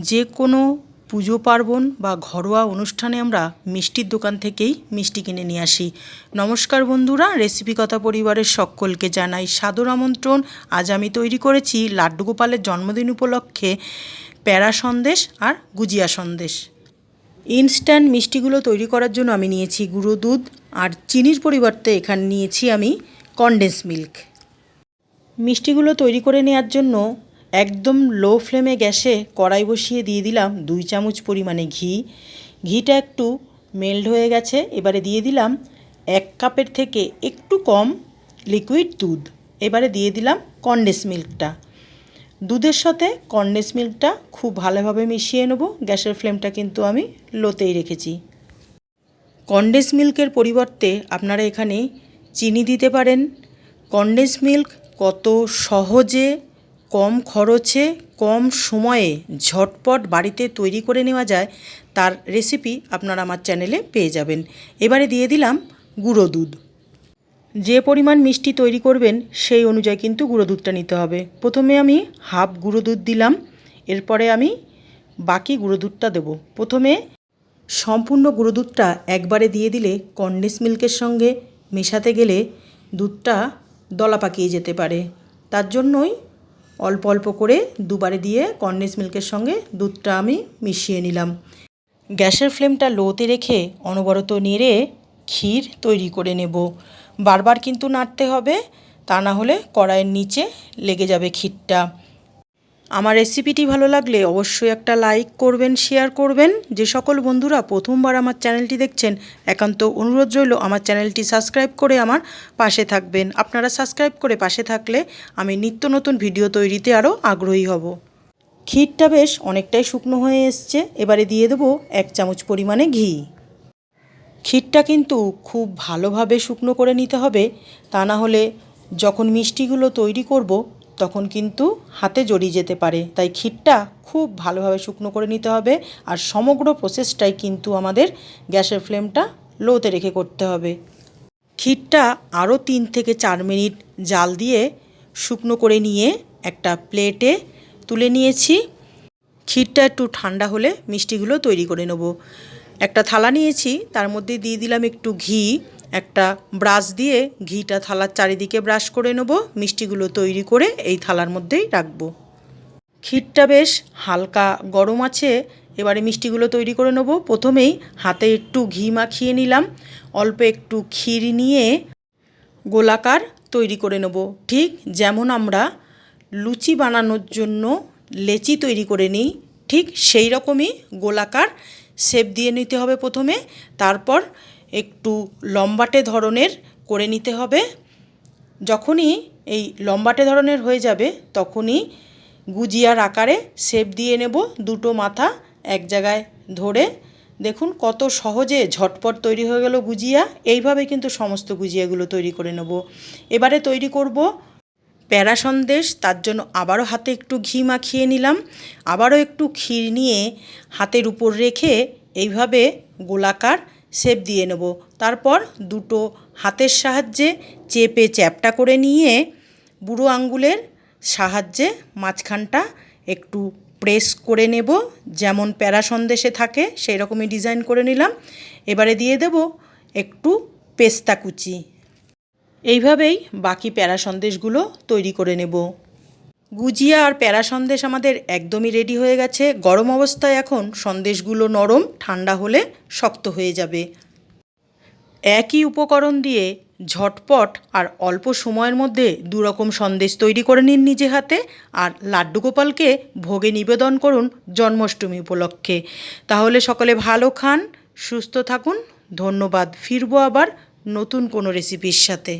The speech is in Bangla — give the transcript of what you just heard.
যে কোনো পুজো পার্বণ বা ঘরোয়া অনুষ্ঠানে আমরা মিষ্টির দোকান থেকেই মিষ্টি কিনে নিয়ে আসি। নমস্কার বন্ধুরা রেসিপি কথা পরিবারের সকলকে জানাই সাদর আমন্ত্রণ। আজ আমি তৈরি করেছি লাড্ডু গোপালের জন্মদিন উপলক্ষে প্যারা সন্দেশ আর গুজিয়া সন্দেশ। ইনস্ট্যান্ট মিষ্টিগুলো তৈরি করার জন্য আমি নিয়েছি গুঁড়ো দুধ আর চিনির পরিবর্তে এখানে নিয়েছি আমি কনডেন্স মিল্ক মিষ্টিগুলো তৈরি করে নেওয়ার জন্য একদম লো ফ্লেমে গ্যাসে কড়াই বসিয়ে দিয়ে দিলাম দুই চামচ পরিমাণে ঘি। ঘিটা একটু মেল্ট হয়ে গেছে, এবারে দিয়ে দিলাম এক কাপের থেকে একটু কম লিকুইড দুধ। এবারে দিয়ে দিলাম কনডেন্স মিল্কটা দুধের সাথে কনডেন্স মিল্কটা খুব ভালোভাবে মিশিয়ে নেব, গ্যাসের ফ্লেমটা কিন্তু আমি লোতেই রেখেছি। কনডেন্স মিল্কের পরিবর্তে আপনারা এখানে চিনি দিতে পারেন। কনডেন্স মিল্ক কত সহজে কম খরচে, কম সময়ে ঝটপট বাড়িতে তৈরি করে নেওয়া যায়, তার রেসিপি আপনারা আমার চ্যানেলে পেয়ে যাবেন। এবারে দিয়ে দিলাম গুঁড়ো দুধ। যে পরিমাণ মিষ্টি তৈরি করবেন, সেই অনুযায়ী কিন্তু গুঁড়ো দুধটা নিতে হবে। প্রথমে আমি হাফ গুঁড়ো দুধ দিলাম, এরপরে আমি বাকি গুঁড়ো দুধটা দেবো। প্রথমে সম্পূর্ণ গুঁড়ো দুধটা একবারে দিয়ে দিলে কন্ডেন্স মিল্কের সঙ্গে মেশাতে গেলে দুধটা দলা পাকিয়ে যেতে পারে। তার জন্যই অল্প অল্প করে দুবারে দিয়ে কন্ডেন্স মিল্কের সঙ্গে দুধটা আমি মিশিয়ে নিলাম। গ্যাসের ফ্লেমটা লোতে রেখে অনবরত নেড়ে ক্ষীর তৈরি করে নেব। বারবার কিন্তু নাড়তে হবে, তা না হলে কড়াইয়ের নিচে লেগে যাবে ক্ষীরটা। আমার রেসিপিটি ভালো লাগলে অবশ্যই একটা লাইক করবেন শেয়ার করবেন। যে সকল বন্ধুরা প্রথমবার আমার চ্যানেলটি দেখছেন, একান্ত অনুরোধ রইল আমার চ্যানেলটি সাবস্ক্রাইব করে আমার পাশে থাকবেন। আপনারা সাবস্ক্রাইব করে পাশে থাকলে আমি নিত্য নতুন ভিডিও তৈরিতে আরও আগ্রহী হব। ক্ষীরটা বেশ অনেকটাই শুকনো হয়ে এসছে, এবারে দিয়ে দেবো এক চামচ পরিমাণে ঘি। ক্ষীরটা কিন্তু খুব ভালোভাবে শুকনো করে নিতে হবে, তা না হলে যখন মিষ্টিগুলো তৈরি করব তখন কিন্তু হাতে জড়িয়ে যেতে পারে। তাই ক্ষীরটা খুব ভালোভাবে শুকনো করে নিতে হবে আর সমগ্র প্রসেসটাই কিন্তু আমাদের গ্যাসের ফ্লেমটা লোতে রেখে করতে হবে। ক্ষীরটা আরও তিন থেকে চার মিনিট জাল দিয়ে শুকনো করে নিয়ে একটা প্লেটে তুলে নিয়েছি। ক্ষীরটা একটু ঠান্ডা হলে মিষ্টিগুলো তৈরি করে নেব। একটা থালা নিয়েছি, তার মধ্যে দিয়ে দিলাম একটু ঘি। একটা ব্রাশ দিয়ে ঘিটা থালার চারিদিকে ব্রাশ করে নেব, মিষ্টিগুলো তৈরি করে এই থালার মধ্যেই রাখব। ক্ষীরটা বেশ হালকা গরম আছে, এবারে মিষ্টিগুলো তৈরি করে নেব। প্রথমেই হাতে একটু ঘি মাখিয়ে নিলাম, অল্প একটু ক্ষীর নিয়ে গোলাকার তৈরি করে নেব। ঠিক যেমন আমরা লুচি বানানোর জন্য লেচি তৈরি করে নিই, ঠিক সেই রকমই গোলাকার শেপ দিয়ে নিতে হবে প্রথমে, তারপর একটু লম্বাটে ধরনের করে নিতে হবে। যখনই এই লম্বাটে ধরনের হয়ে যাবে, তখনই গুজিয়ার আকারে শেপ দিয়ে নেব দুটো মাথা এক জায়গায় ধরে। দেখুন কত সহজে ঝটপট তৈরি হয়ে গেল গুজিয়া। এইভাবে কিন্তু সমস্ত গুজিয়াগুলো তৈরি করে নেব। এবারে তৈরি করব প্যারা সন্দেশ, তার জন্য আবারও হাতে একটু ঘি মাখিয়ে নিলাম। আবারও একটু ক্ষীর নিয়ে হাতের উপর রেখে এইভাবে গোলাকার শেপ দিয়ে নেব। তারপর দুটো হাতের সাহায্যে চেপে চ্যাপটা করে নিয়ে বুড়ো আঙ্গুলের সাহায্যে মাঝখানটা একটু প্রেস করে নেব। যেমন প্যারা সন্দেশে থাকে সেই রকমই ডিজাইন করে নিলাম। এবারে দিয়ে দেব একটু পেস্তা কুচি। এইভাবেই বাকি প্যারা সন্দেশগুলো তৈরি করে নেব। গুজিয়া আর প্যারা সন্দেশ আমাদের একদমই রেডি হয়ে গেছে। গরম অবস্থায় এখন সন্দেশগুলো নরম, ঠান্ডা হলে শক্ত হয়ে যাবে। একই উপকরণ দিয়ে ঝটপট আর অল্প সময়ের মধ্যে দুরকম সন্দেশ তৈরি করে নিন নিজে হাতে আর লাড্ডু গোপালকে ভোগে নিবেদন করুন জন্মাষ্টমী উপলক্ষে। তাহলে সকলে ভালো খান, সুস্থ থাকুন। ধন্যবাদ। ফিরবো আবার নতুন কোনো রেসিপির সাথে।